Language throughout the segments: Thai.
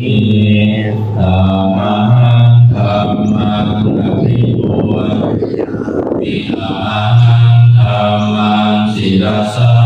อิธรรมังธรรมังอภิปูปิอาหังธรรมังศิรสานามา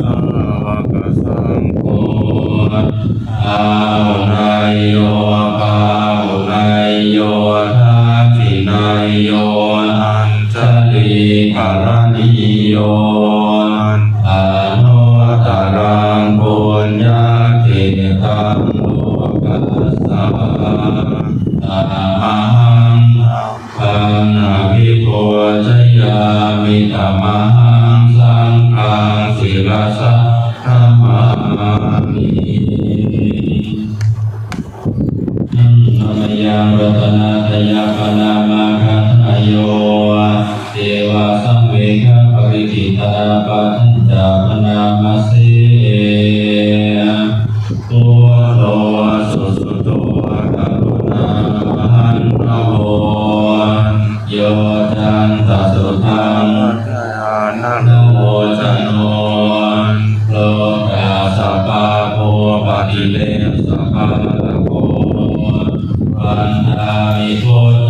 สาวกสังโฆอาหุนายโยปาหุนายโยทักขินายโยอัญชลีกรณีโย เลสัพพะโพวันทามิโท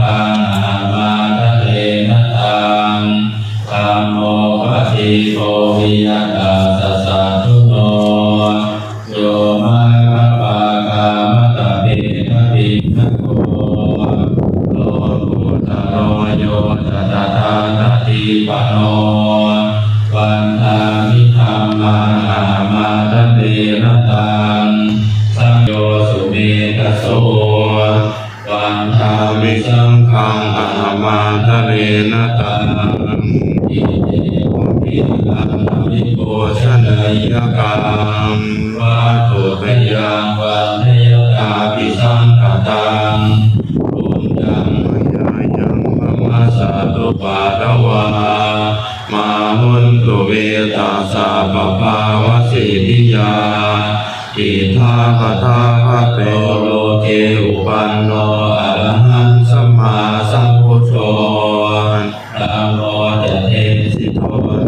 โสวันทามิสังงฆังอาอามาทะเรนะตังอิเตวะปิลังวิโกโอชนนยกรรมวัตถุทยังวันทยตาปิสังขตังปุญญังยายังมะมัมะสสะสะตุปาปาตวามาหุนตุเวตาสาปภาวสิทิยาอิทาปทาภะเตโตโล เกอุปันโนอะระหังสัมมาสัมพุทโธธัมโมจะเทสิสิโต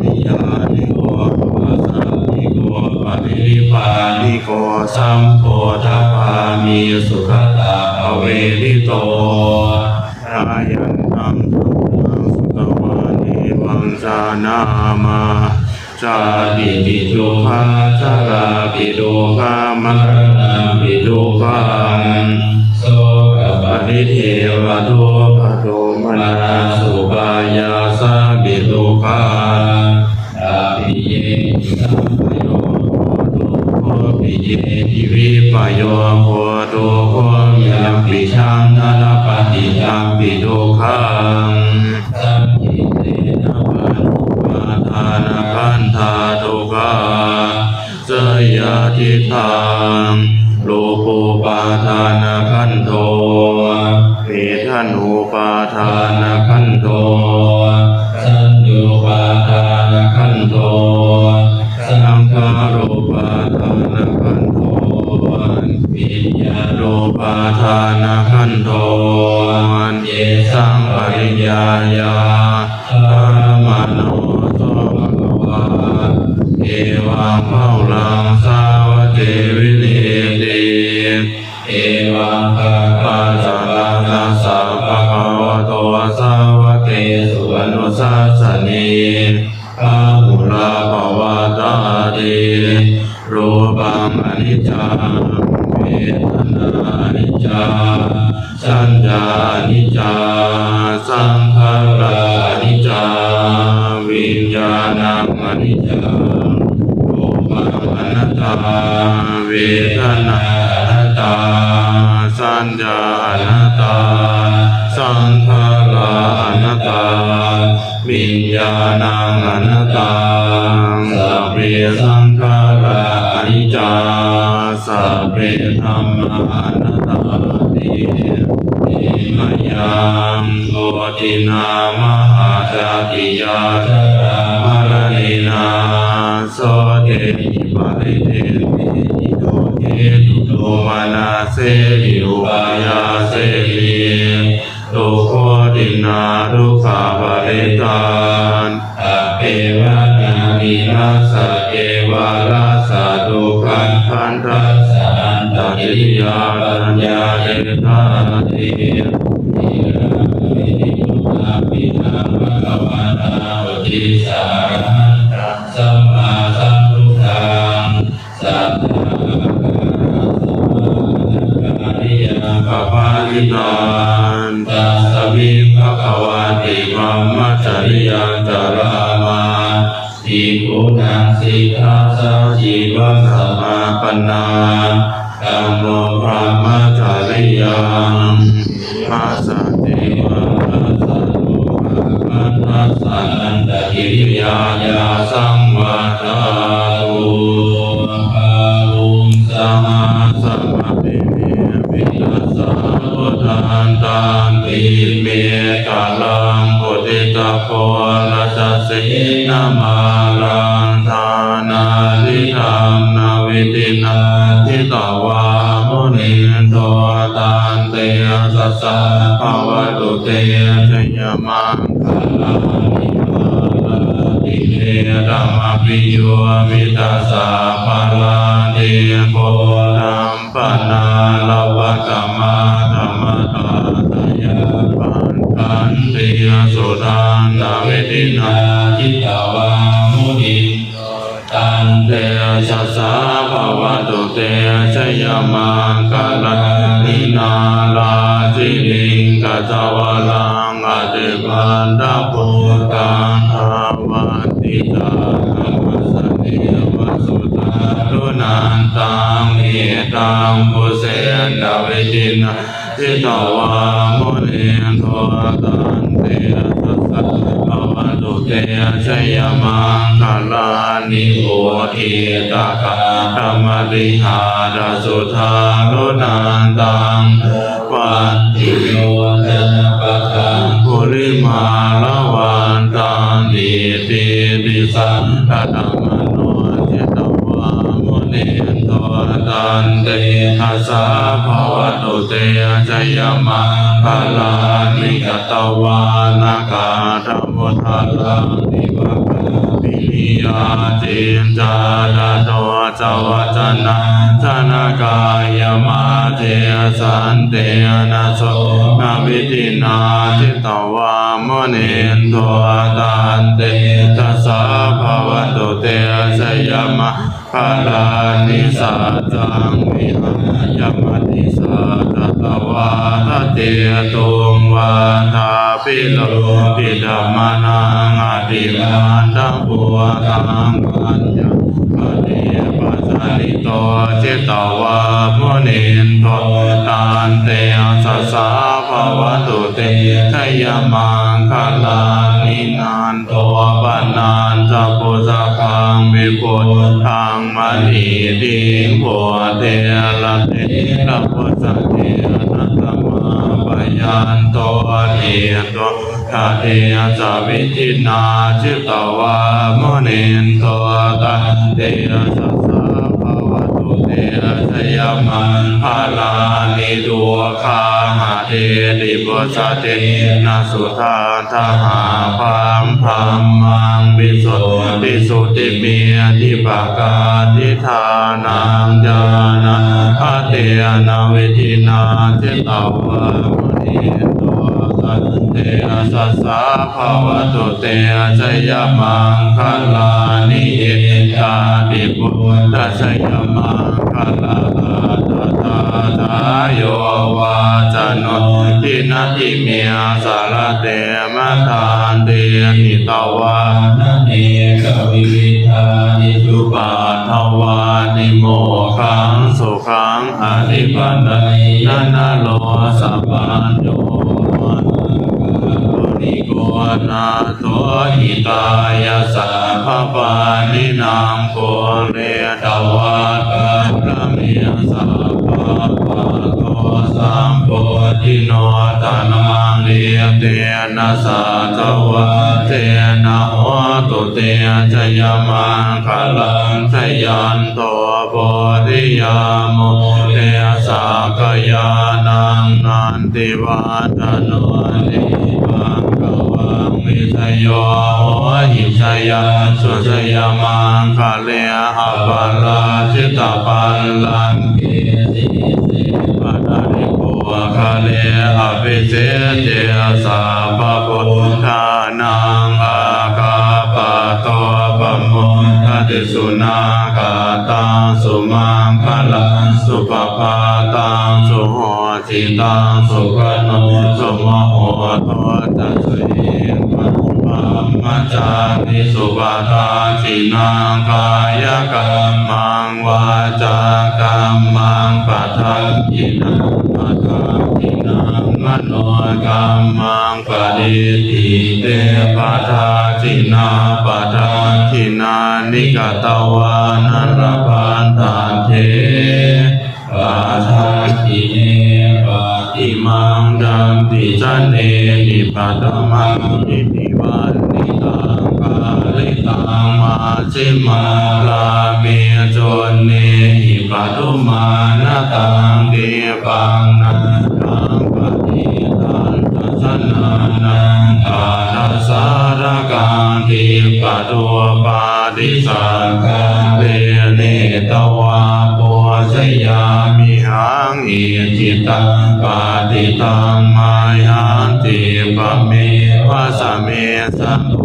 นิยานิโกภวสานิโกปฏิริพานิโกสัมโพธพามีสุขตาเวริโตอายันตังทุกังสุตวานิวังสานามาชาติปิทุกขาชาลาปิทุกขามรณะปิโสกปป ริเทวโทป หุลาภวะตาติรูปังอนิจจังเวทนานิจจาสัญญานิจจาสังขารอนิจจาวิญญาณังอนิจจังรูปังอนัตตาเวทนาอนัตตาสัญญาอนั ญาณังอนัตตาสัพเพสังขาราอนิจจาสัพเพธัมมาอนัตตาติอิมยังโกตินามหาจาติยาจารามรณีนาโสเทหิปะริเทวิโตเทตุโตมานาเสหิอุปายาเสหิ ตุโคตินาทุกขาปะเรตานอเปวะนามินาสะเอวาลาสะตุขันธันทัสสันตติยาปัญญาเอตาติอิระมิตุอาปินาภะคะวะตาวติสา นาธัมโมพระมะจจริยังมาสติวะทัสสะโลภะคันทัสสะนันตกิริยายาสังวาทาตุภาลุงสมาสัมปิเมปิตัสสะพุทธันตังติเมกาลังพุทธิตาโพรัสสินามาลังทานาลิธรา วิตินาทิตวามุนิโตตันเตสัสสะภาวะตุเตชยมังคลานิลาติเตธัมมปิโยวิตัสสะภาลาเตโพธัมปนาลวะกมมาธรรมตาตยาปันกันเตสุดันนาเวทินาทิตา เตชัสสะภาวะตุเตชยมังกาลนินาลาจิลิงกัจวาลังอติมันดาภูตังภาวติตาธรรมสติวัสุตารุนันตังเมตังบุเสนดาวิจินาทิตวามุนิโทตันเตสัสสะภา ตุเตชยมังกาลานิโอทิตากาธรรมริหารสุทารุนันตังปัตติโยโยนะปะทังปุริมาลวันตังดิติติสันตตมโนจิตวามุนิโต ตันเตอาสาภวตุเตจยมังพลานิกตวานากาธรรมุทาลังนิวะปิลิยาจินจาดาโตจวจนะจนากายมาเทสันเตนะโสนาวิตินาทิตวามนินโทตันเตตัสสะภวะตุเตสยมะ ภาลานิสัจจังวิหายมติสัตตวาทเตตุงวาทาปิโลปิธรรมนังอติมันตังปัวตังปัญญาปฏิปัสสนิโตเจตวามุนินโทตันเตสัสสะภะ วะตุเตชยมังคลานินันโตปนันจะปุสัพพังมิปุทางมณีติปัวเทระเตระปุสเทนัตมาปยันโตเนียโตคาเทจาวิทินาจิตวามุนินโตตันเตสัสสะภวตุเต ยมังพาลานิตัวคาหาเทติปุสเทนะสุธาทหาพามพามมังวิสุทธิสุติเมียทิปากาทิธานังจานะพเตนะเวทินาเจตวะมุนิโต อันเตสัสสะภะวะตุเตอาชยมังคลานิเอตาติปุตตะชยมังคลาตตาตายโยวาจโนทินาทิเมียสารเตมะทานเตนิตวานะ กวิวิธานิจุปาทวานิโมขังสุขังอริปันไดนนาโลสัพพันโยนิโกนาโทหิตายาสัพพานินามโกเรตวะกะเมสัพพะปะโตสัม โพธิโนตานังเลเตนะสัตวะเตนะโหตุเตชยมังคลังชยันโตโพธิยาโมเตสักยานังนันติวาตโนนิปังกวังวิทยโยหิชยาสุชยมังคเลหัปปะลาชิตาปัลลังเกติเสปะนาริ เลอภิเสเตสาปะพุทานังอากาปะโตปะโมทติสุนากาตังสุมังคลังสุปปาตัง สิตังสุขโนสุโมโหโทตัสเสปัมมัจจานิสุปาทาจินังกายกรรมังวาจากรรมังปัทาจินังปัทาจินังมโนกรรมังปฏิทิเตปัทาจินาปัทาจินานิกตวานรพันตันเท ปัทาจิเนปฏิมังดัมปิจันเนนิปัตมังนิพิวันนิตังกาลิตังมาชิมาลาเมจนเนหิปัตุมานาตังเดปังนันตังปฏิตันตัสนานังทานาสารกังทิปัตุปาติสังกังเวเน ยามิหังอิจิตังปาติตังมายันติปะเมวะสะเมสัมโ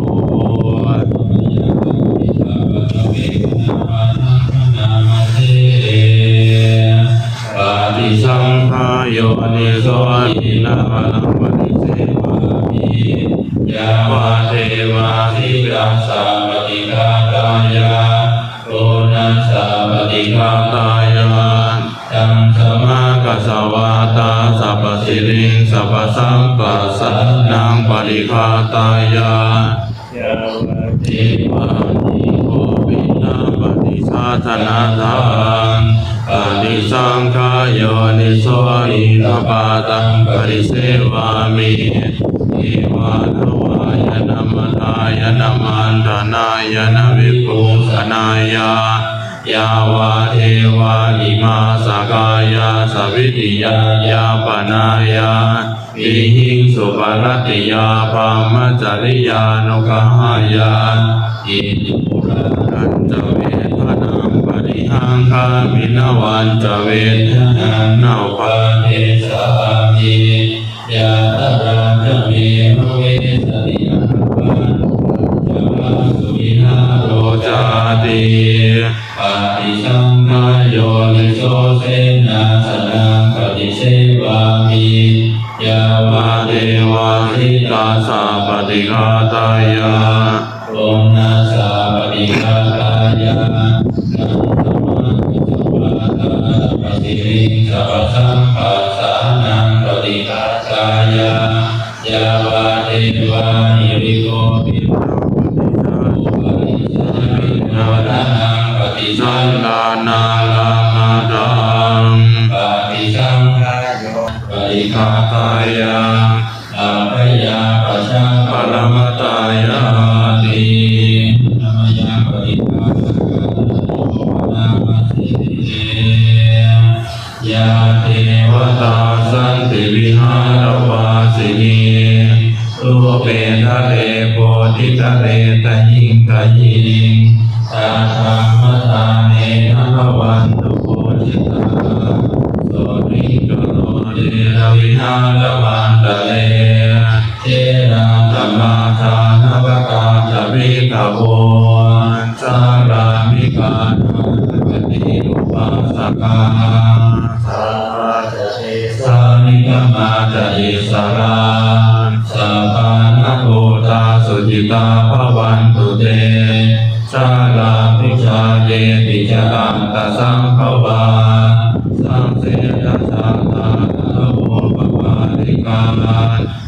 ทวานิโกวินาปฏิสาธนาทานปฏิสังขายโยนิโสอินปาตังปริเสวามิเอวาทวายนะมทายนะมันตนายนะวิปุสนายายาวาเทวานิมาสกายาสวิติยายาปนายา วิหิงสุปรติยาปามจริยานุกหายาอิติปุระนันจเวทนังปริหังคามินวันจเวทนังนาปาเทสามิยาตราจะเมภเวสติอันปันจะมาสุวิหารโรจาติ ตาสาปฏิฆาตายะโอนาสาปฏิฆาตายะนันตมั ยาเทวตาสันติวิหารวาสินีรูเปทะเลโพธิทะเลตะยิงตะยิงตาธรรมทาเนนะภวันตุโพธิตาโสริกโรเดรวิหารวันตะเลเทนาธรรมาทานวกาตริกโวสารามิกานาปฏิอุปัสสกาสา ติสราสัพพานะโกตาสุจิตาภวันตุเตชาลาภิชาเยติจตังตสังภวาสังเสตัสสะตาโมปปาริกา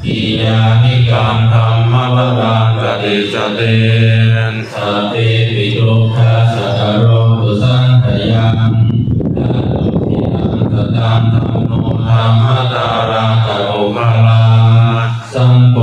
อิยานิกังธรรมมวรังกติจเต งตะโอภาลาสัมโฆ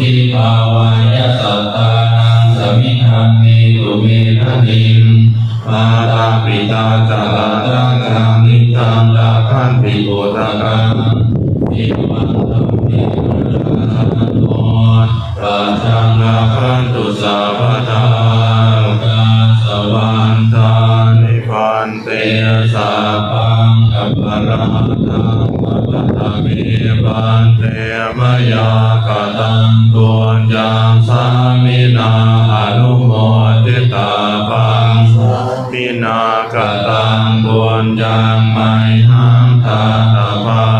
ปุถิภาวายสัตตานังสมิทังเมตุเมทะนิงมาตาปิตาจาราตังกังนิตังลาคันติโกตกังเอวังตัมเมระสะโนราชังลาคันตุสาพทางกาสวันตานิปันเตสาปังกัปปะราตังมัปปะทะเมปันเต ยังสามินาอนุโมทิตาปังมินากกตังตวนยังไมหังทาตา